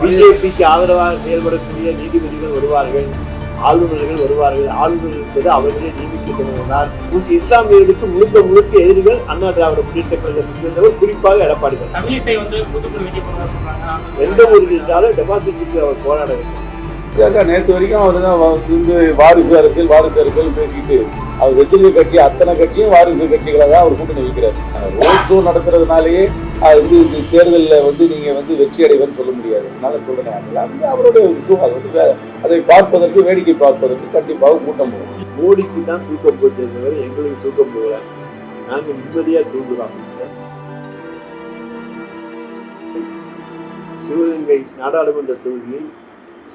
பிஜேபிக்கு ஆதரவாக செயல்படக்கூடிய நீதிபதிகள் வருவார்கள் ஆளுநர்கள் வருவார்கள். ஆளுநர் என்பது அவர்களே நியமிக்கப்படுவதால் இஸ்லாமியர்களுக்கு முழுக்க முழுக்க எதிரிகள் அண்ணா திராவிட முன்னேற்ற கழகத்தை சேர்ந்தவர் குறிப்பாக எடப்பாடி பழனிசாமி. தமிழிசை வந்து தூத்துக்குடி வைக்க போறதா சொல்றாங்க. எந்த ஊரில் இருந்தாலும் டெபாசிட்டுக்கு அவர் போராட வேண்டும். நேற்று வரைக்கும் அவர் தான் வந்து வாரிசு அரசியல் வாரிசு அரசியல் பேசிக்கிட்டு அவர் வச்சிருக்க கட்சி அத்தனை கட்சியும் வாரிசு கட்சிகளை தான் அவர் கூட்டணி வைக்கிறார். ரோட் ஷோ நடத்துறதுனாலேயே அது வந்து இந்த தேர்தலில் வந்து நீங்கள் வந்து வெற்றி அடைவன்னு சொல்ல முடியாது. அதனால சொல்றேன். அதெல்லாம் அவருடைய விஷயம். அது வந்து அதை பார்ப்பதற்கு வேடிக்கை பார்ப்பதற்கு கண்டிப்பாக கூட்டம் போகும் மோடிக்கு தான் தூக்கம் போச்சே தவிர எங்களுக்கு தூக்கம் போகல. நாங்கள் நிம்மதியாக தூங்குறோம். சிவகங்கை நாடாளுமன்ற தொகுதியில்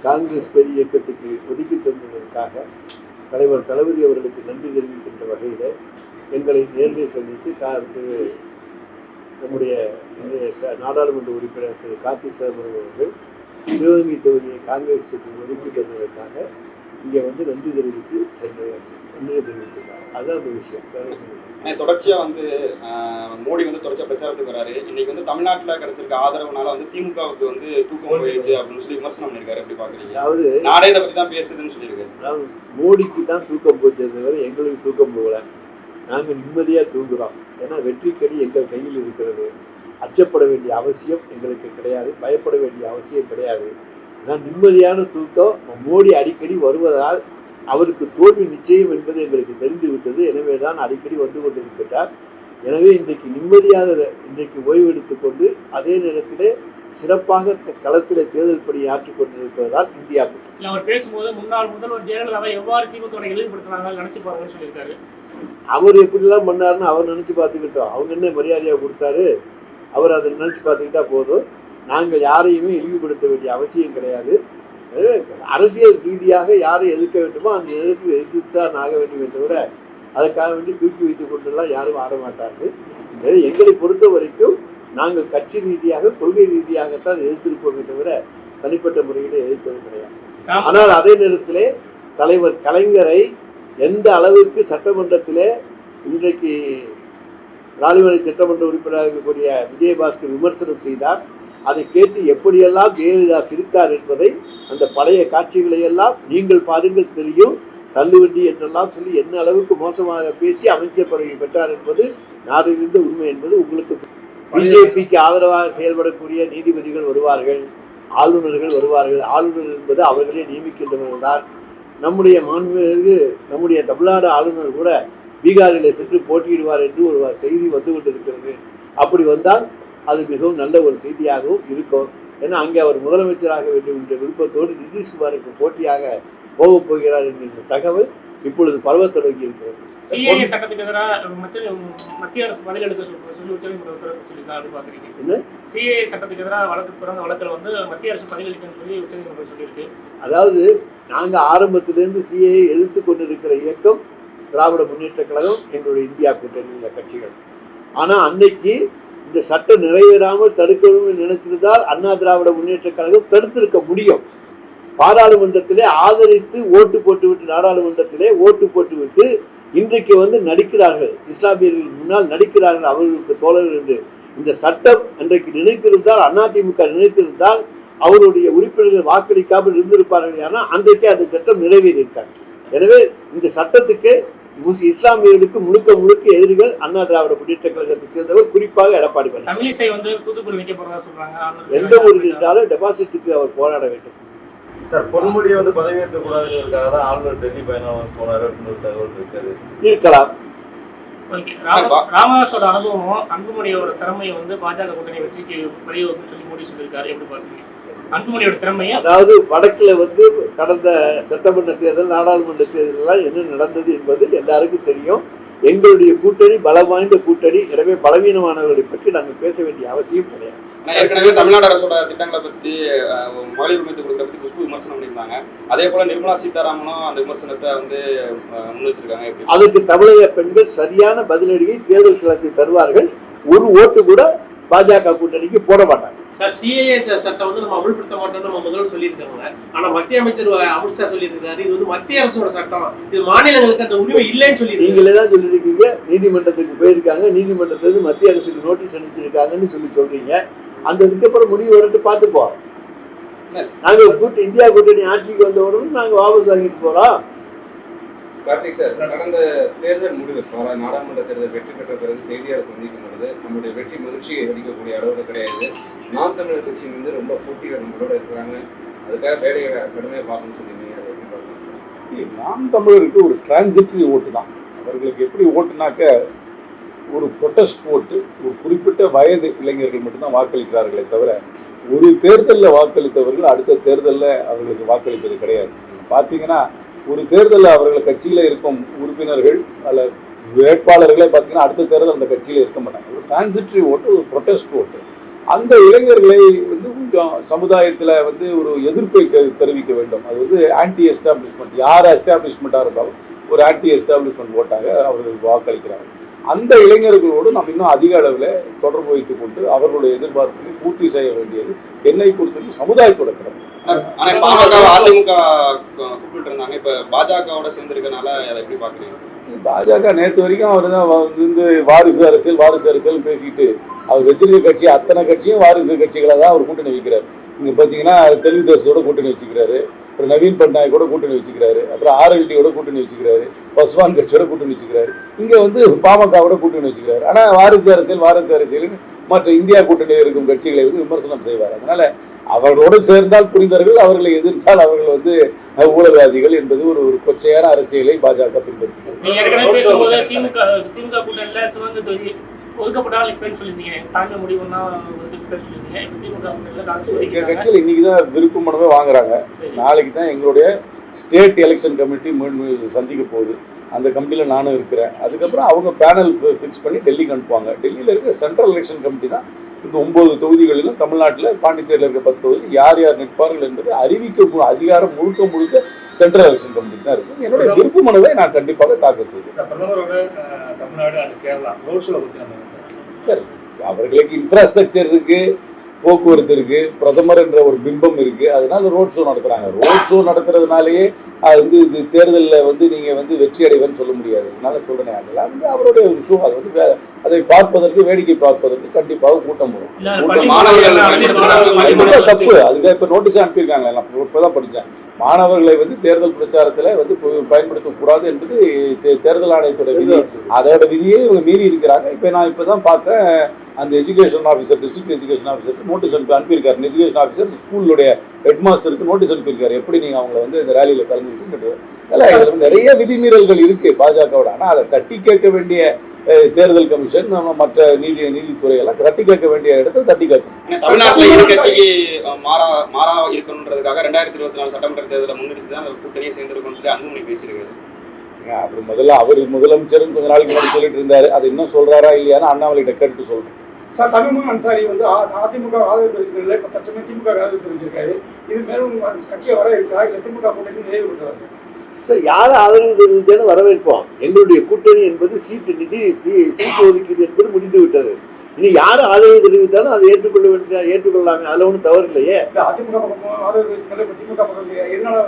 காங்கிரஸ் பெரிய இயக்கத்துக்கு ஒதுக்கி தந்ததற்காக தலைவர் தளபதி அவர்களுக்கு நன்றி தெரிவிக்கின்ற வகையில் எங்களை நேரில் சந்தித்து கா நம்முடைய நாடாளுமன்ற உறுப்பினர் திரு கார்த்தி சிதம்பரம் அவர்கள் சிவகங்கை தொகுதியை காங்கிரஸுக்கு ஒதுக்கி தந்ததற்காக இங்கே வந்து நன்றி தெரிவித்து சென்றாச்சு நன்றி தெரிவித்திருக்காங்க அதுதான் அந்த விஷயம். வேற ஒண்ணும் இல்லை. ஆனா, தொடர்ச்சியா வந்து மோடி வந்து தொடர்ச்சியா பிரச்சாரத்துக்கு வராரு. இன்னைக்கு வந்து தமிழ்நாட்டுல கிடைச்சிருக்க ஆதரவுனால வந்து திமுகவுக்கு வந்து தூக்கம் போயிடுச்சு அப்படின்னு சொல்லி விமர்சனம் பண்ணிருக்காரு எப்படி பாக்குறீங்க? அதாவது நாடே இதை பத்தி தான் பேசுதுன்னு சொல்லியிருக்கு அதாவது மோடிக்கு தான் தூக்கம் போச்சே தவிர எங்களுக்கு தூக்கம் போகல. நாங்கள் நிம்மதியாக தூங்குறோம். ஏன்னா வெற்றிக்கடி எங்கள் கையில் இருக்கிறது. அச்சப்பட வேண்டிய அவசியம் எங்களுக்கு கிடையாது. பயப்பட வேண்டிய அவசியம் கிடையாது. ஏன்னா நிம்மதியான தூக்கம் மோடி அடிக்கடி வருவதால் அவருக்கு தோல்வி நிச்சயம் என்பது எங்களுக்கு தெரிந்து விட்டது. எனவே தான் அடிக்கடி வந்து கொண்டிருக்கிறார் எனவே இன்றைக்கு நிம்மதியாக இன்றைக்கு ஓய்வெடுத்து கொண்டு அதே நேரத்திலே சிறப்பாக களத்திலே தேர்தல் பணி ஆற்றிக் கொண்டிருப்பதால் இந்தியா அவர் பேசும்போது முன்னாள் முதல்வர் ஜெயலலிதாவை எவ்வாறு திமுக நினைச்சு பாருங்கன்னு சொல்லியிருக்காரு. அவர் எப்படிலாம் பண்ணாருன்னு அவர் நினைச்சு பார்த்துக்கிட்டோம். அவங்க என்ன மரியாதையாக கொடுத்தாரு அவர் அதை நினைச்சு பார்த்துக்கிட்டா போதும். நாங்கள் யாரையுமே இழிவுபடுத்த வேண்டிய அவசியம் கிடையாது. அரசியல் ரீதியாக யாரை எதிர்க்க வேண்டுமோ அந்த எதிர்த்து எதிர்த்து தான் ஆக வேண்டுமே தவிர அதுக்காக வேண்டி தூக்கி வைத்துக் கொண்டெல்லாம் யாரும் ஆட மாட்டார்கள் எங்களை பொறுத்த வரைக்கும் நாங்கள் கட்சி ரீதியாக கொள்கை ரீதியாகத்தான் எதிர்த்திருப்போமே தவிர தனிப்பட்ட முறையில் எதிர்த்தது கிடையாது. ஆனால் அதே நேரத்திலே தலைவர் கலைஞரை எந்த அளவுக்கு சட்டமன்றத்திலே இன்றைக்கு ராலிமலை சட்டமன்ற உறுப்பினராக இருக்கக்கூடிய விஜயபாஸ்கர் விமர்சனம் செய்தார் அதை கேட்டு எப்படியெல்லாம் ஜெயலலிதா சிரித்தார் என்பதை அந்த பழைய காட்சிகளை எல்லாம் நீங்கள் பாருங்கள் தெரியும். தள்ளுவண்டி என்றெல்லாம் சொல்லி என்ன அளவுக்கு மோசமாக பேசி அமைச்சர் பதவி பெற்றார் என்பது நாடறிந்த உண்மை என்பது உங்களுக்கு பிஜேபிக்கு ஆதரவாக செயல்படக்கூடிய நீதிபதிகள் வருவார்கள் ஆளுநர்கள் வருவார்கள். ஆளுநர் என்பது அவர்களே நியமிக்கின்றவர்கள் தான் நம்முடைய மாண்புமிகு நம்முடைய தமிழ்நாடு ஆளுநர் கூட பீகாரில் சென்று போட்டியிடுவார் என்று ஒரு செய்தி வந்து கொண்டிருக்கிறது. அப்படி வந்தால் அது மிகவும் நல்ல ஒரு செய்தியாகவும் இருக்கும். ஏன்னா அங்கே அவர் முதலமைச்சராக வேண்டும் என்ற விருப்பத்தோடு நிதிஷ்குமாருக்கு போட்டியாக போகப் போகிறார் என்கின்ற தகவல் இப்பொழுது பரவத் தொடங்கி இருக்கிறது. சிஏஏ சட்டத்துக்கு எதிராக மத்திய அரசு சொல்லி சொல்லி உச்சநீதிமன்ற உத்தரவு சொல்லியிருக்காங்க அப்படி பாக்குறீங்க என்ன? சிஏஏ சட்டத்துக்கு எதிராக வழக்கு பிறந்த வழக்கில் வந்து மத்திய அரசு பதிலளிக்கணும்னு சொல்லி உச்சநீதிமன்றம் சொல்லியிருக்கு. அதாவது நாங்கள் ஆரம்பத்திலிருந்து சிஏயை எதிர்த்து கொண்டிருக்கிற இயக்கம் திராவிட முன்னேற்ற கழகம் எங்களுடைய இந்தியா கூட்டணியில் கட்சிகள். ஆனால் அன்னைக்கு இந்த சட்டம் நிறைவேறாமல் தடுக்கணும்னு நினைச்சிருந்தால் அண்ணா திராவிட முன்னேற்ற கழகம் தடுத்திருக்க முடியும். பாராளுமன்றத்திலே ஆதரித்து ஓட்டு போட்டுவிட்டு நாடாளுமன்றத்திலே ஓட்டு போட்டுவிட்டு இன்றைக்கு வந்து நடிக்கிறார்கள். இஸ்லாமியர்கள் முன்னால் நடிக்கிறார்கள் அவர்களுக்கு தோழர்கள் என்று. இந்த சட்டம் அன்றைக்கு நினைத்திருந்தால் அதிமுக நினைத்திருந்தால் அவருடைய உறுப்பினர்கள் வாக்களிக்காமல் இருந்திருப்பார்கள் ஆனால் அன்றைக்கே அந்த சட்டம் நிறைவேறியிருக்காங்க. எனவே இந்த சட்டத்துக்கு முஸ்- இஸ்லாமியர்களுக்கு முழுக்க முழுக்க எதிரிகள் அண்ணா திராவிட முன்னேற்ற கழகத்தை சேர்ந்தவர் குறிப்பாக எடப்பாடி பழனிசாமி. எந்த ஊரில் இருந்தாலும் டெபாசிட்டுக்கு அவர் போராட வேண்டும். சார் வந்து பதவியேற்க கூடாதுங்கிறதுக்காக தான் ஆளுநர் டெல்லி பயணம் போனாரு அப்படின்னு ஒரு தகவல் இருக்காரு இருக்கலாம். ராமதாஸோட அனுபவமும் அன்புமணியோட திறமையை வந்து பாஜக கூட்டணி வெற்றிக்கு வழிவகுக்கும் சொல்லி மோடி சொல்லியிருக்காரு. எப்படி பாக்குறீங்க அன்புமணியோட திறமையை அதாவது வடக்குல வந்து கடந்த சட்டமன்ற தேர்தல் நாடாளுமன்ற தேர்தலெல்லாம் என்ன நடந்தது என்பது எல்லாருக்கும் தெரியும். எங்களுடைய கூட்டணி பலம் வாய்ந்த கூட்டணி. எனவே பலவீனமானவர்களை பற்றி நாங்கள் பேச வேண்டிய அவசியம் கிடையாது. ஆனா, ஏற்கனவே தமிழ்நாடு அரசோட திட்டங்களை பத்தி ஆஹ், மகளிர் உரிமை கொடுக்கறத பத்தி குஷ்பு விமர்சனம் பண்ணியிருந்தாங்க. அதே போல நிர்மலா சீதாராமனும் அந்த விமர்சனத்தை வந்து முன் வச்சிருக்காங்க எப்படி? அதற்கு தமிழக பெண்கள் சரியான பதிலடியை தேர்தல் களத்தில் தருவார்கள். ஒரு ஓட்டு கூட பாஜக கூட்டணிக்கு போட மாட்டாங்க. சார் சிஏஏ சட்டம் வந்து நம்ம அமல்படுத்த மாட்டோம்னு நம்ம முதல்வர் சொல்லியிருக்காங்க. ஆனா மத்திய அமைச்சர் அமித்ஷா சொல்லியிருக்காரு இது வந்து மத்திய அரசோட சட்டம். இது மாநிலங்களுக்கு அந்த உரிமை இல்லைன்னு சொல்லியிருக்காங்க நீங்களே தான் சொல்லியிருக்கீங்க. நீதிமன்றத்துக்கு போயிருக்காங்க. நீதிமன்றத்திலிருந்து மத்திய அரசுக்கு நோட்டீஸ் அனுப்பிச்சிருக்காங்கன்னு சொல்லி சொல்றீங்க. அந்த இதுக்கப்புறம் முடிவு வரட்டு பார்த்துப்போம் நாங்க கூட்டு இந்தியா கூட்டணி ஆட்சிக்கு வந்த உடனே நாங்க வாபஸ் வாங்கிட்டு போறோம். கார்த்திக் சார் கடந்த தேர்தல் முடிவு நாடாளுமன்ற தேர்தல் வெற்றி பெற்ற பிறகு செய்தியாளர் சந்திக்கும் பொழுது நம்முடைய வெற்றி மகிழ்ச்சியை அளிக்கக்கூடிய அளவில் கிடையாது. நாம் தமிழர் கட்சி வந்து ரொம்ப போட்டிகள் நம்மளோட இருக்கிறாங்க. அதுக்காக வேலைகளை கடுமையாக பார்க்கணும்னு சொல்லியிருந்தீங்க சரி நாம் தமிழருக்கு ஒரு டிரான்சிட்டரி ஓட்டு தான். அவர்களுக்கு எப்படி ஓட்டுனாக்க ஒரு ப்ரொட்டஸ்ட் ஓட்டு ஒரு குறிப்பிட்ட வயது இளைஞர்கள் மட்டும்தான் வாக்களிக்கிறார்களே தவிர ஒரு தேர்தலில் வாக்களித்தவர்கள் அடுத்த தேர்தலில் அவர்களுக்கு வாக்களிப்பது கிடையாது. பார்த்தீங்கன்னா ஒரு தேர்தலில் அவர்கள் கட்சியில் இருக்கும் உறுப்பினர்கள் அல்ல வேட்பாளர்களே பார்த்தீங்கன்னா அடுத்த தேர்தல் அந்த கட்சியில் இருக்க மாட்டாங்க. ஒரு டிரான்சிட்ரி ஓட்டு ஒரு ப்ரொட்டஸ்ட் ஓட்டு அந்த இளைஞர்களை வந்து கொஞ்சம் சமுதாயத்தில் வந்து ஒரு எதிர்ப்பை தெரிவிக்க வேண்டும். அது வந்து ஆன்டி எஸ்டாப்ளிஷ்மெண்ட் யார் எஸ்டாப்ளிஷ்மெண்ட்டாக இருந்தாலும் ஒரு ஆன்டி எஸ்டாப்ளிஷ்மெண்ட் ஓட்டாக அவர்கள் வாக்களிக்கிறாங்க அந்த இளைஞர்களோடு நாம் இன்னும் அதிக அளவில் தொடர்பு வைத்துக் கொண்டு அவர்களுடைய எதிர்பார்ப்புகளை பூர்த்தி செய்ய வேண்டியது என்னை பொறுத்தவரை சமுதாயத்தோட கடமை. ஆனா பாமக அதிமுக கூப்பிட்டு இருந்தாங்க. இப்ப பாஜகவோட சேர்ந்திருக்கனால அதை எப்படி பாக்குறீங்க? பாஜக நேற்று வரைக்கும் அவர் தான் வந்து வாரிசு அரசியல் வாரிசு அரசியல் பேசிட்டு அவர் வச்சிருக்க கட்சி அத்தனை கட்சியும் வாரிசு கட்சிகளை தான் அவர் கூட்டணி வைக்கிறார். இங்க பார்த்தீங்கன்னா தெலுங்கு தேசத்தோட கூட்டணி வச்சுக்கிறாரு. அப்புறம் நவீன் பட்நாயக் கூட கூட்டணி வச்சுக்கிறாரு. அப்புறம் ஆர்எல்டியோட கூட்டணி வச்சுக்கிறாரு. பஸ்வான் கட்சியோட கூட்டணி வச்சுக்கிறாரு. இங்கே வந்து பாமகவோட கூட்டணி வச்சுக்கிறாரு. ஆனால் வாரிசு அரசியல் வாரிசு அரசியல்னு மற்ற இந்தியா கூட்டணியில் இருக்கும் கட்சிகளை வந்து விமர்சனம் செய்வார். அதனால அவர்களோடு சேர்ந்தால் புரிந்தவர்கள் அவர்களை எதிர்த்தால் அவர்கள் வந்து ஊழல்வாதிகள் என்பது ஒரு ஒரு கொச்சையான அரசியலை பாஜக பின்பற்றுகிறது. ஒதுக்கப்பட்டால் இப்பன்னு சொல்லியிருந்தீங்க. தாங்க முடிவுன்னா சொல்லியிருந்தீங்க. திமுக இன்னைக்கு தான் விருப்ப மனுவே வாங்குறாங்க. நாளைக்கு தான் எங்களுடைய ஸ்டேட் எலெக்ஷன் கமிட்டி மீண்டும் சந்திக்க போகுது. அந்த கமிட்டியில் நானும் இருக்கிறேன். அதுக்கப்புறம் அவங்க பேனல் ஃபிக்ஸ் பண்ணி டெல்லிக்கு அனுப்புவாங்க. டெல்லியில் இருக்கிற சென்ட்ரல் எலெக்ஷன் கமிட்டி தான் இந்த ஒன்பது தொகுதிகளிலும் தமிழ்நாட்டில் பாண்டிச்சேரியில் இருக்க பத்து தொகுதி யார் யார் நிற்பார்கள் என்பதை அறிவிக்க அதிகாரம் முழுக்க முழுக்க சென்ட்ரல் எலெக்ஷன் கமிட்டி தான் இருக்கு. என்னுடைய விருப்ப மனுவை நான் கண்டிப்பாக தாக்கல் செய்வேன். சரி அவர்களுக்கு இன்ஃப்ராஸ்ட்ரக்சர் இருக்கு போக்குவரத்து இருக்கு பிரதமர் என்ற ஒரு பிம்பம் இருக்கு. அதனால ரோட் ஷோ நடத்துறாங்க. ரோட் ஷோ நடத்துறதுனாலயே அது வந்து இது தேர்தலில் வந்து நீங்க வந்து வெற்றி அடைவேன்னு சொல்ல முடியாது. அதனால சொல்றேன் அதெல்லாம் வந்து அவருடைய ஒரு ஷோ அது வந்து அதை பார்ப்பதற்கு வேடிக்கை பார்ப்பதற்கு கண்டிப்பாக கூட்டம் வரும். தப்பு. அதுக்கு இப்ப நோட்டீஸ் அனுப்பியிருக்காங்க நான் இப்பதான் படிச்சேன். மாணவர்களை வந்து தேர்தல் பிரச்சாரத்துல வந்து பயன்படுத்தக்கூடாது என்பது தேர்தல் ஆணையத்தோட விதி. அதோட விதியே இவங்க மீறி இருக்கிறாங்க. இப்போ நான் இப்போ தான் பார்த்தேன் அந்த எஜுகேஷன் ஆஃபீஸர் டிஸ்ட்ரிக்ட் எஜுகேஷன் ஆஃபீஸருக்கு நோட்டீஸ் அனுப்பி அனுப்பியிருக்காரு. எஜுகேஷன் ஆஃபீஸர் ஸ்கூலுடைய ஹெட் மாஸ்டருக்கு நோட்டீஸ் அனுப்பியிருக்காரு. எப்படி நீங்கள் அவங்கள வந்து இந்த ரேலியில் கலந்துக்கிட்டு இல்லை இதில் நிறைய விதிமீறல்கள் இருக்கு பாஜகவோட. ஆனால் அதை தட்டி கேட்க வேண்டிய தேர்தல் கமிஷன் நம்ம மற்ற நீதி நீதித்துறை எல்லாம் தட்டி கேட்க வேண்டிய இடத்துல தட்டி கேட்கணும். தமிழ்நாட்டுல இரு கட்சிக்கு அஹ், மாறா மாறா இருக்கணுன்றதுக்காக ரெண்டாயிரத்தி இருபத்தி நாலு சட்டமன்ற தேர்தலை முன்னிறுத்தி தான் கூட்டணியை சேர்ந்திருக்கும்னு சொல்லி அன்புமணி பேசியிருக்காரு. அப்படி முதல்ல அவர் முதலமைச்சரும் கொஞ்ச நாளைக்கு முன்னாடி சொல்லிட்டு இருந்தாரு. அதை இன்னும் சொல்றாரா இல்லையான்னு அண்ணாமலைகிட்ட கேட்டு சொல்றேன். சார் தமிழ்மகன் அன்சாரி வந்து அதிமுக ஆதரவு தெரிவிக்கிறதுல இப்போ தற்சமயம் திமுக ஆதரவு தெரிவிச்சிருக்காரு. இது மேலும் கட்சியை வர இருக்கா? இல்லை திமுக கூட்டணி நிறைவு இருக்கிறதா சார்? சார் யார் ஆதரவு தெரிவித்தாலும் வரவேற்போம். எங்களுடைய கூட்டணி என்பது சீட்டு நிதி சீட்டு ஒதுக்கீடு என்பது முடிந்து விட்டது. இனி யார் ஆதரவு தெரிவித்தாலும் அதை ஏற்றுக்கொள்ள வேண்டிய ஏற்றுக்கொள்ளலாமே அதில் ஒன்றும் தவறு இல்லையே?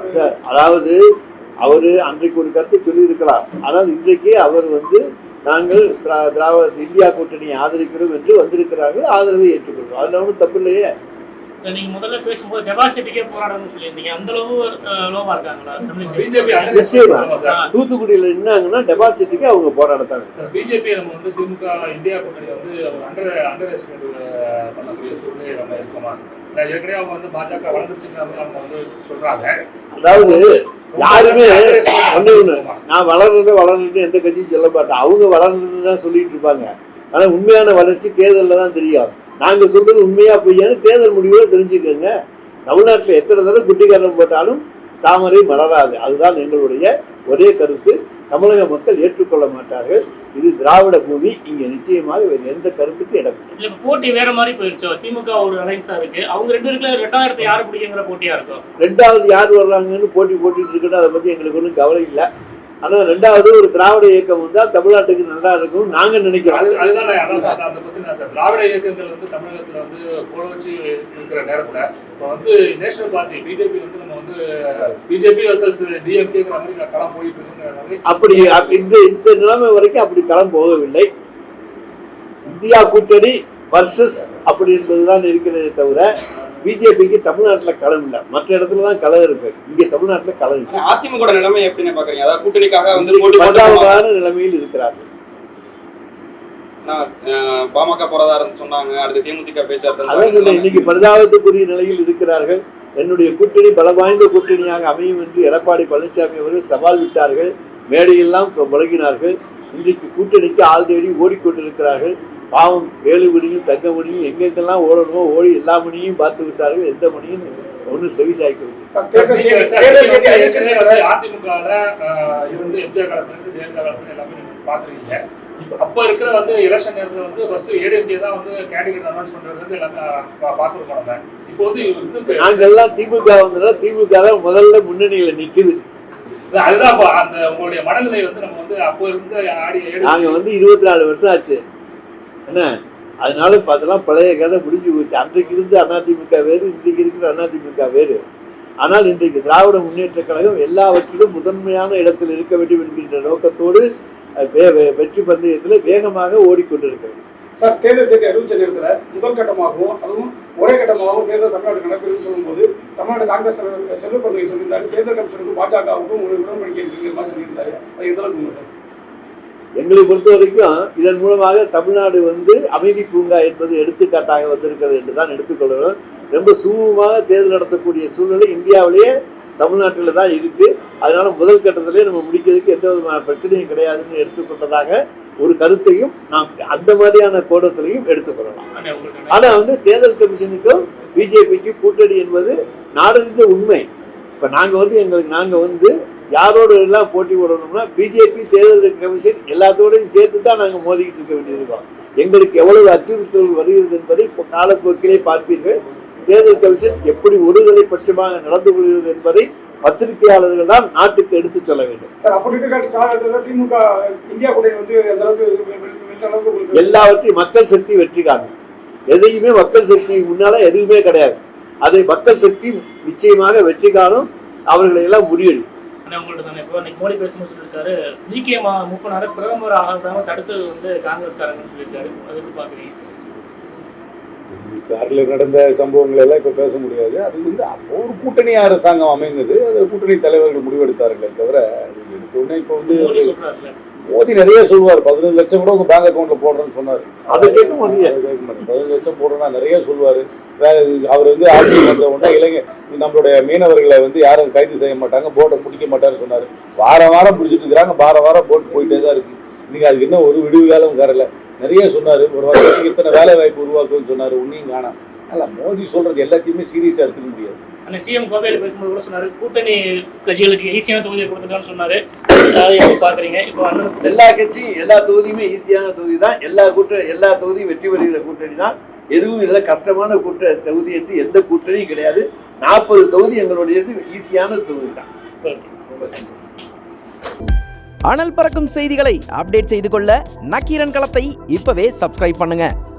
சார் அதாவது அவர் அன்றைக்கு ஒரு கருத்தை சொல்லியிருக்கலாம். ஆனால் இன்றைக்கு அவர் வந்து நாங்கள் திரா- திராவிட இந்தியா கூட்டணியை ஆதரிக்கிறோம் என்று வந்திருக்கிறார்கள். ஆதரவை ஏற்றுக்கொள்கிறோம். அதில் ஒன்றும் தப்பு இல்லையே? சார், நீங்க முதல்ல பேசும்போது டெபாசிட்டுக்கே போராடணும்னு சொல்லியிருந்தீங்க. அந்த அளவு அஹ், லோவா இருக்காங்களா? நிச்சயமா. தூத்துக்குடியில் நின்னாங்கன்னா டெபாசிட்டுக்கு அவங்க போராடத்தாங்க பிஜேபி நம்ம வந்து திமுக இந்தியா கூட்டணி வந்து அண்டர் அண்டர் எஸ்டிமேட் பண்ணக்கூடிய சூழ்நிலை நம்ம இருக்கோமா? இல்லை, ஏற்கனவே அவங்க வந்து பாஜக வளர்ந்துச்சுங்கிற மாதிரி அவங்க வந்து சொல்றாங்க. அதாவது யாருமே ஒண்ணு? நான் வளர்றது வளர்றது எந்த கட்சியும் சொல்ல மாட்டேன் அவங்க வளர்ந்தது தான் சொல்லிட்டு இருப்பாங்க. ஆனா உண்மையான வளர்ச்சி தேர்தலில் தான் தெரியும். நாங்க சொல்றது உண்மையா பொய்யான்னு தேர்தல் முடிவுல தெரிஞ்சுக்கோங்க. தமிழ்நாட்டில் எத்தனை தடவை குட்டிக்காரன் போட்டாலும் தாமரை மலராது. அதுதான் எங்களுடைய ஒரே கருத்து. தமிழக மக்கள் ஏற்றுக்கொள்ள மாட்டார்கள். இது திராவிட பூமி. இங்க நிச்சயமாக எந்த கருத்துக்கும் இடம் இல்லை. போட்டி வேற மாதிரி போயிருச்சோ? திமுக ஒரு அலைன்ஸா இருக்கு அவங்க ரெண்டு பேருக்குள்ள ரெண்டாயிரத்தி யாரு பிடிக்குங்கிற போட்டியா இருக்கும்? ரெண்டாவது யார் வர்றாங்கன்னு போட்டி போட்டுட்டு இருக்கட்டும் அதை பத்தி எங்களுக்கு ஒன்றும் கவலை இல்லை. ஆனா ரெண்டாவது ஒரு திராவிட இயக்கம் வந்தால் தமிழ்நாட்டுக்கு நல்லா இருக்கும் நாங்க நினைக்கிறோம். அது அதுதான் அந்த கொஸ்டின் சார். திராவிட இயக்கங்கள் வந்து தமிழகத்துல வந்து கோல வச்சு இருக்கிற நேரத்துல இப்போ வந்து நேஷனல் பார்ட்டி பிஜேபி வந்து நம்ம வந்து பிஜேபி வர்சஸ் டிஎம்கேங்கிற மாதிரி களம் போயிட்டு இருக்குங்கிற அப்படி அப்ப இந்த இந்த நிலைமை வரைக்கும் அப்படி களம் போகவில்லை. இந்தியா கூட்டணி வர்சஸ் அப்படி என்பதுதான் இருக்கிறதே தவிர பிஜேபிக்கு தமிழ்நாட்டுல களம் இல்லை. மற்ற இடத்துல தான் களம் இருக்கு. இங்க தமிழ்நாட்டுல களம் இல்லை. அதிமுக நிலைமை எப்படின்னு பாக்குறீங்க? அதாவது கூட்டணிக்காக வந்து பரிதாபமான நிலைமையில் இருக்கிறார்கள். பாமக போறதா இருந்து சொன்னாங்க. அடுத்து தேமுதிக அதான் பேச்சுவார்த்தை சொன்னேன், இன்னைக்கு பரிதாபத்துக்குரிய நிலையில் இருக்கிறார்கள். என்னுடைய கூட்டணி பல வாய்ந்த கூட்டணியாக அமையும் என்று எடப்பாடி பழனிசாமி அவர்கள் சவால் விட்டார்கள். மேடையெல்லாம் முழங்கினார்கள் இன்றைக்கு கூட்டணிக்கு ஆள் தேடி ஓடிக்கொண்டிருக்கிறார்கள். பாவம் வேலுமணியும் தங்கமணியும் எங்கெங்கெல்லாம் ஓடணுமோ ஓடி எல்லா மணியும் பார்த்து விட்டார்கள். எந்த மணியும் ஒன்றும் செவி இப்ப அப்ப இருக்கிற வந்து எலெக்ஷன் நேரத்துல வந்து ஃபர்ஸ்ட் ஏடிஎம்கே தான் வந்து கேண்டிடேட் அனௌன்ஸ் பண்றது வந்து எல்லாமே பா- பார்த்திருக்கோம் இப்போ வந்து நாங்கெல்லாம் திமுக திமுக தான் முதல்ல முன்னணியில நிக்குது. அதுதான் அந்த உங்களுடைய மனநிலை வந்து நம்ம வந்து அப்போ இருந்த ஆடி நாங்க வந்து இருபத்தி நாலு வருஷம் ஆச்சு. என்ன? அதனால இப்ப அதெல்லாம் பழைய கதை முடிஞ்சு போச்சு. அன்றைக்கு இருந்து அதிமுக வேறு இன்றைக்கு இருக்கிற அதிமுக வேறு. ஆனால் இன்றைக்கு திராவிட முன்னேற்ற கழகம் எல்லாவற்றிலும் முதன்மையான இடத்தில் இருக்க வேண்டும் என்கின்ற நோக்கத்தோடு வெற்றி பந்தயத்தில் வேகமாக ஓடிக்கொண்டிருக்கிறது. சார் தேர்தல் தேதி அறிவிச்ச நேரத்துல முதல் கட்டமாகவும் அதுவும் ஒரே கட்டமாகவும் தேர்தல் தமிழ்நாடு நடக்குதுன்னு சொல்லும்போது தமிழ்நாடு காங்கிரஸ் தலைவர் செல்வ பிறந்தகை சொல்லியிருந்தாரு. தேர்தல் கமிஷனுக்கும் பாஜகவுக்கும் ஒரு உடன்படிக்கை இருக்கிற மாதிரி சொல்லியிருந்தாரு. அது எந்த அளவுக்கு சார்? எங்களை பொறுத்த வரைக்கும் இதன் மூலமாக தமிழ்நாடு வந்து அமைதி பூங்கா என்பது எடுத்துக்காட்டாக வந்திருக்கிறது என்று தான் எடுத்துக்கொள்ளணும். ரொம்ப சுமூகமாக தேர்தல் நடத்தக்கூடிய சூழ்நிலை இந்தியாவிலேயே தமிழ்நாட்டில் தான் இருக்கு. அதனால முதல் கட்டத்திலே நம்ம முடிக்கிறதுக்கு எந்த விதமான பிரச்சனையும் கிடையாதுன்னு எடுத்துக்கொண்டதாக ஒரு கருத்தையும் நாம் அந்த மாதிரியான கோணத்திலையும் எடுத்துக்கொள்ளலாம். அண்ணே, உங்களுக்கு ஆனா வந்து தேர்தல் கமிஷனுக்கும் பிஜேபிக்கு கூட்டணி என்பது நாடறிந்த உண்மை. இப்ப நாங்க வந்து எங்களுக்கு நாங்க வந்து யாரோடு எல்லாம் போட்டி போடணும்னா பிஜேபி தேர்தல் கமிஷன் எல்லாத்தோடையும் சேர்த்து தான் நாங்க மோதிக்கிட்டு இருக்க வேண்டியிருக்கோம் எங்களுக்கு எவ்வளவு அச்சுறுத்தல் வருகிறது என்பதை காலப்போக்கிலே பார்ப்பீர்கள். தேர்தல் கமிஷன் எப்படி ஒருதலை பட்சமாக நடந்து கொள்கிறது என்பதை பத்திரிகையாளர்கள் தான் நாட்டுக்கு எடுத்துச் சொல்ல வேண்டும். சார் அப்படி இருக்க காலத்துல திமுக இந்தியா கூட்டணி வந்து அந்த அளவுக்கு எல்லாவற்றையும் மக்கள் சக்தி வெற்றி காணும். எதையுமே மக்கள் சக்தி முன்னால எதுவுமே கிடையாது. அதை மக்கள் சக்தி நிச்சயமாக வெற்றி காணும். அவர்களை எல்லாம் முறியடிக்கும். அண்ணே, உங்கள்ட்ட தானே இப்போ இன்னைக்கு மோடி பேசும்போது சொல்லியிருக்காரு. ஜிகே மா மூப்பனார பிரதமர் ஆகாம தடுத்து வந்து காங்கிரஸ்காரங்கன்னு சொல்லியிருக்காரு. அது எப்படி பாக்குறீங்க காரில் நடந்த சம்பவங்கள் எல்லாம் இப்போ பேச முடியாது. அது வந்து அப்போ ஒரு கூட்டணி அரசாங்கம் அமைந்தது. அது கூட்டணி தலைவர்கள் முடிவெடுத்தார்களே தவிர அது எடுத்த உடனே இப்போ வந்து மோடி நிறைய சொல்லுவார். பதினஞ்சு லட்சம் கூட உங்க பேங்க் அக்கௌண்ட்ல போடுறேன்னு சொன்னார். அதை கேட்க மாட்டேன் பதினஞ்சு லட்சம் போடுறேன்னா நிறைய சொல்லுவாரு. வேற அவர் வந்து ஆட்சி வந்த உடனே இளைஞர் நம்மளுடைய மீனவர்களை வந்து யாரும் கைது செய்ய மாட்டாங்க போட்டை பிடிக்க மாட்டாருன்னு சொன்னாரு. வாரம் வாரம் பிடிச்சிட்டு இருக்கிறாங்க வாரம் வாரம் போட்டு போயிட்டே தான் இருக்கு. இன்னைக்கு அதுக்கு இன்னும் ஒரு விடுவு காலம் வரல. நிறைய சொன்னாரு. ஒரு வருஷத்துக்கு இத்தனை வேலை வாய்ப்பு உருவாக்குன்னு சொன்னாரு. உன்னையும் காணாம் அதனால மோடி சொல்றது எல்லாத்தையுமே சீரியஸா எடுத்துக்க முடியாது. அண்ணே சிஎம் கோவையில் பேசும்போது கூட சொன்னாரு கூட்டணி கட்சிகளுக்கு ஈஸியான தொகுதியை கொடுத்துட்டான்னு சொன்னாரு. அதை எப்படி பாக்குறீங்க இப்போ அண்ணன் எல்லா கட்சியும் எல்லா தொகுதியுமே ஈஸியான தொகுதி தான் எல்லா கூட்ட எல்லா தொகுதியும் வெற்றி பெறுகிற கூட்டணி தான் எதுவும் இதுல கஷ்டமான கூட்ட தொகுதி என்று எந்த கூட்டணியும் கிடையாது. நாற்பது தொகுதி எங்களுடையது ஈஸியான தொகுதி தான் அனல் பறக்கும் செய்திகளை அப்டேட் செய்து கொள்ள நக்கீரன் களத்தை இப்பவே சப்ஸ்கிரைப் பண்ணுங்க.